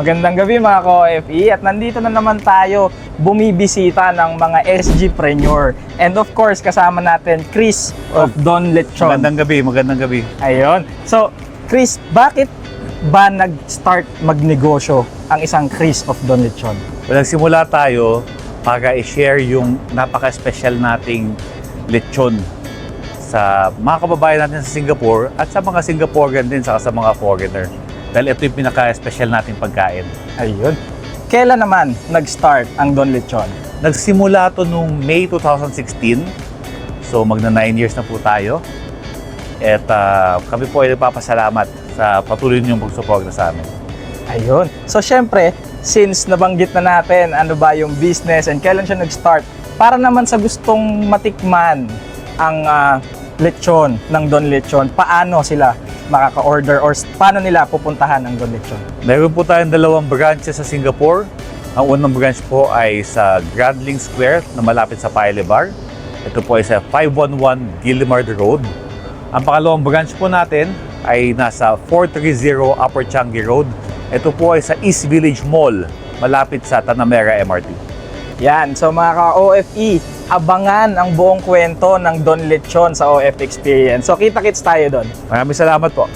Magandang gabi mga ka-OFE at nandito na naman tayo bumibisita ng mga SG-preneur. And of course, kasama natin Chris of Don Lechon. Magandang gabi, magandang gabi. Ayun. So, Chris, bakit ba nag-start magnegosyo ang isang Chris of Don Lechon? Well, nagsimula tayo para i-share yung napaka-special nating lechon sa mga kababayan natin sa Singapore at sa mga Singaporean din saka sa mga foreigner. Dahil ito yung pinaka-special nating pagkain. Ayun. Kailan naman nag-start ang Don Lechon? Nagsimula to nung May 2016. So magna 9 years na po tayo. At ah, kami po ay nagpapasalamat sa patuloy niyong pagsuporta sa amin. Ayun. So, syempre, since nabanggit na natin ano ba yung business and kailan siya nag-start, para naman sa gustong matikman ang ah, lechon ng Don Lechon, paano sila makaka-order or paano nila pupuntahan ang Don Lechon? Meron po tayong dalawang branches sa Singapore. Ang unang branch po ay sa Grand Link Square na malapit sa Paya Bar. Ito po ay sa 511 Guillemard Road. Ang pangalawang branch po natin ay nasa 430 Upper Changi Road. Ito po ay sa East Village Mall, malapit sa Tanamera MRT. Yan. So, mga ka-OFE, abangan ang buong kwento ng Don Lechon sa OF Experience. So, kita-kits tayo doon. Maraming salamat po.